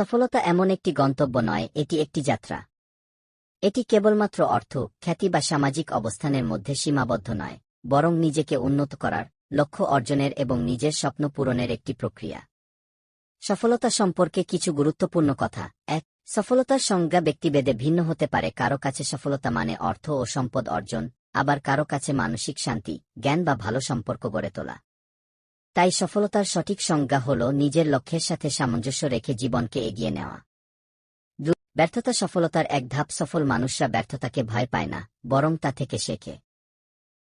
সফলতা এমন একটি গন্তব্য নয়, এটি একটি যাত্রা। এটি কেবলমাত্র অর্থ, খ্যাতি বা সামাজিক অবস্থানের মধ্যে সীমাবদ্ধ নয়, বরং নিজেকে উন্নত করার, লক্ষ্য অর্জনের এবং নিজের স্বপ্ন পূরণের একটি প্রক্রিয়া। সফলতা সম্পর্কে কিছু গুরুত্বপূর্ণ কথা। এক, সফলতার সংজ্ঞা ব্যক্তিভেদে ভিন্ন হতে পারে, কারও কাছে সফলতা মানে অর্থ ও সম্পদ অর্জন, আবার কারও কাছে মানসিক শান্তি, জ্ঞান বা ভালো সম্পর্ক গড়ে তোলা। তাই সফলতার সঠিক সংজ্ঞা হল নিজের লক্ষ্যের সাথে সামঞ্জস্য রেখে জীবনকে এগিয়ে নেওয়া। ব্যর্থতা সফলতার এক ধাপ সফল মানুষরা ব্যর্থতাকে ভয় পায় না, বরং তা থেকে শেখে।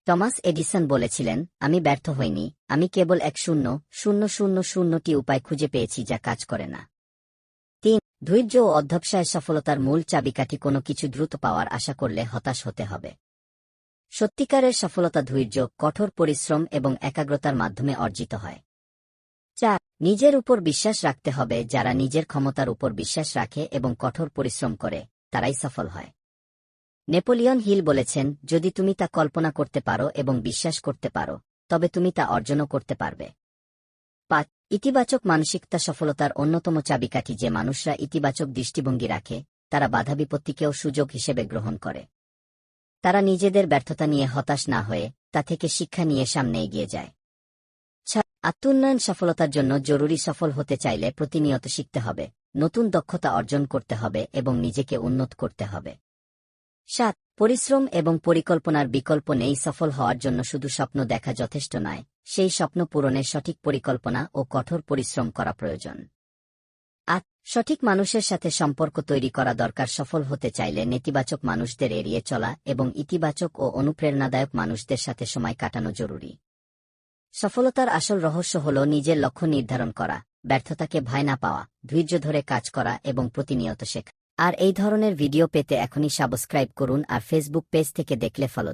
টমাস এডিসন বলেছিলেন, আমি ব্যর্থ হইনি, আমি কেবল এক শূন্য শূন্য শূন্য, শূন্যটি উপায় খুঁজে পেয়েছি যা কাজ করে না। তিন, ধৈর্য ও অধ্যবসায় সফলতার মূল চাবিকাঠি কোনো কিছু দ্রুত পাওয়ার আশা করলে হতাশ হতে হবে। সত্যিকারের সফলতা, ধৈর্য, কঠোর পরিশ্রম এবং একাগ্রতার মাধ্যমে অর্জিত হয়। চার, নিজের উপর বিশ্বাস রাখতে হবে। যারা নিজের ক্ষমতার উপর বিশ্বাস রাখে এবং কঠোর পরিশ্রম করে, তারাই সফল হয়। নেপোলিয়ন হিল বলেছেন, যদি তুমি তা কল্পনা করতে পারো এবং বিশ্বাস করতে পারো, তবে তুমি তা অর্জনও করতে পারবে। পাঁচ, ইতিবাচক মানসিকতা সফলতার অন্যতম চাবিকাঠি যে মানুষরা ইতিবাচক দৃষ্টিভঙ্গি রাখে, তারা বাধা বিপত্তিকেও সুযোগ হিসেবে গ্রহণ করে। তারা নিজেদের ব্যর্থতা নিয়ে হতাশ না হয়ে তা থেকে শিক্ষা নিয়ে সামনে এগিয়ে যায়। আত্মোন্নয়ন সফলতার জন্য জরুরি সফল হতে চাইলে প্রতিনিয়ত শিখতে হবে, নতুন দক্ষতা অর্জন করতে হবে এবং নিজেকে উন্নত করতে হবে। সাত, পরিশ্রম এবং পরিকল্পনার বিকল্প নেই সফল হওয়ার জন্য শুধু স্বপ্ন দেখা যথেষ্ট নয়, সেই স্বপ্ন পূরণের সঠিক পরিকল্পনা ও কঠোর পরিশ্রম করা প্রয়োজন। সঠিক মানুষের সাথে সম্পর্ক তৈরি করা দরকার, সফল হতে চাইলে নেতিবাচক মানুষদের এড়িয়ে চলা এবং ইতিবাচক ও অনুপ্রেরণাদায়ক মানুষদের সাথে সময় কাটানো জরুরি। সফলতার আসল রহস্য হল নিজের লক্ষ্য নির্ধারণ করা, ব্যর্থতাকে ভয় না পাওয়া, ধৈর্য ধরে কাজ করা এবং প্রতিনিয়ত শেখা। আর এই ধরনের ভিডিও পেতে এখনই সাবস্ক্রাইব করুন আর ফেসবুক পেজ থেকে দেখলে ফলো